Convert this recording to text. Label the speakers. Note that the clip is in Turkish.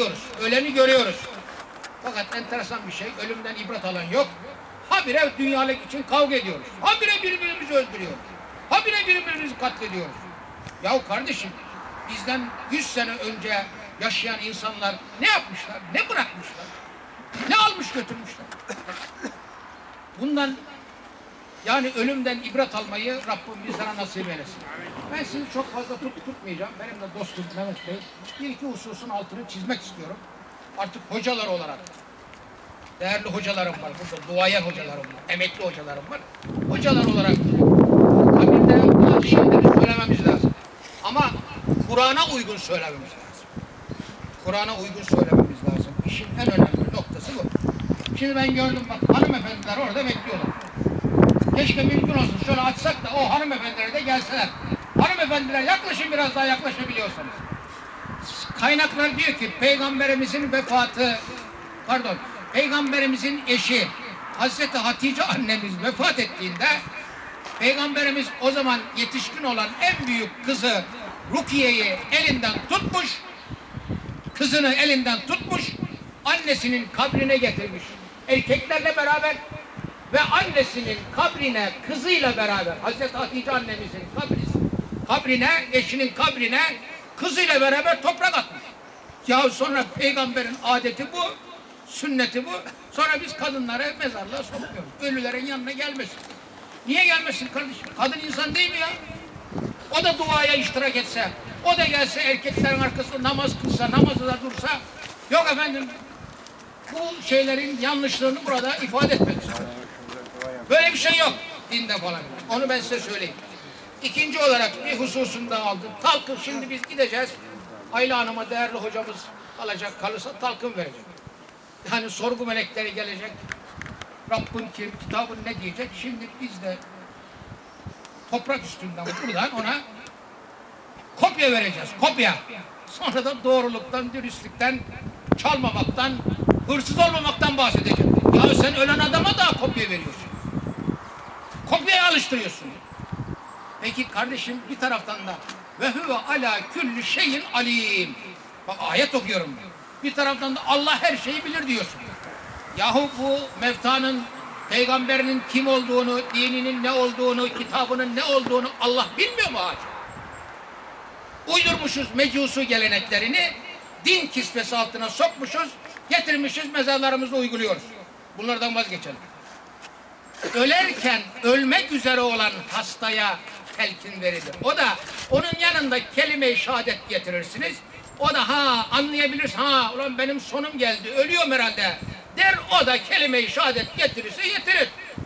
Speaker 1: görüyoruz. Öleni görüyoruz. Fakat enteresan bir şey, ölümden ibret alan yok. Habire dünyalık için kavga ediyoruz. Habire birbirimizi öldürüyoruz. Habire birbirimizi katlediyoruz. Yahu kardeşim, bizden 100 sene önce yaşayan insanlar ne yapmışlar, ne bırakmışlar, ne almış götürmüşler. Bundan yani ölümden ibret almayı Rabbim bizlere nasip eylesin. Ben sizi çok fazla tut, tutmayacağım. Benim de dostum Mehmet Bey. Bir iki hususun altını çizmek istiyorum. Artık hocalar olarak. Değerli hocalarım var. Burada duayen hocalarım var. Emekli hocalarım var. Hocalar olarak kabirde bazı şeyleri söylememiz lazım. Ama Kur'an'a uygun söylememiz lazım. Kur'an'a uygun söylememiz lazım. İşin en önemli noktası bu. Şimdi ben gördüm bak hanımefendiler orada bekliyorlar. Keşke mümkün olsun şöyle açsak da o hanımefendiler de gelseler. Hanımefendiler yaklaşın biraz daha yaklaşabiliyorsanız. Kaynaklar diyor ki peygamberimizin vefatı pardon peygamberimizin eşi Hazreti Hatice annemiz vefat ettiğinde peygamberimiz o zaman yetişkin olan en büyük kızı Rukiye'yi elinden tutmuş kızını elinden tutmuş annesinin kabrine getirmiş erkeklerle beraber ve annesinin kabrine kızıyla beraber Hazreti Hatice annemizin kabrisi, kabrine eşinin kabrine kızıyla beraber toprak atmış. Ya sonra peygamberin adeti bu, sünneti bu. Sonra biz kadınları mezarlığa sokmuyoruz. Ölülerin yanına gelmesin. Niye gelmesin kardeşim? Kadın insan değil mi ya? O da duaya iştirak etse, o da gelse erkeklerin arkasında namaz kılsa, namazı da dursa, yok efendim bu şeylerin yanlışlığını burada ifade etmek istiyorum. Böyle bir şey yok dinde falan. Onu ben size söyleyeyim. İkinci olarak bir hususunda aldım. Talkın şimdi biz gideceğiz. Ayla Hanım'a değerli hocamız alacak kalırsa talkın verecek. Yani sorgu melekleri gelecek. Rabbin kim, kitabın ne diyecek? Şimdi biz de toprak üstünden buradan ona kopya vereceğiz. Kopya. Sonra da doğruluktan, dürüstlükten, çalmamaktan, hırsız olmamaktan bahsedeceğim. Ya sen ölen adama da kopya veriyorsun. Kopyaya alıştırıyorsun. Peki kardeşim bir taraftan da ve huve ala külli şeyin alim. Bak ayet okuyorum. Bir taraftan da Allah her şeyi bilir diyorsun. Yahu bu mevtanın peygamberinin kim olduğunu, dininin ne olduğunu, kitabının ne olduğunu Allah bilmiyor mu acaba? Uydurmuşuz mecusu geleneklerini, din kisvesi altına sokmuşuz, getirmişiz mezarlarımızda uyguluyoruz. Bunlardan vazgeçelim. Ölerken ölmek üzere olan hastaya telkin verilir. O da onun yanında kelime-i şehadet getirirsiniz. O da ha anlayabilir, ha ulan benim sonum geldi, ölüyorum herhalde der. O da kelime-i şehadet getirirse getirir.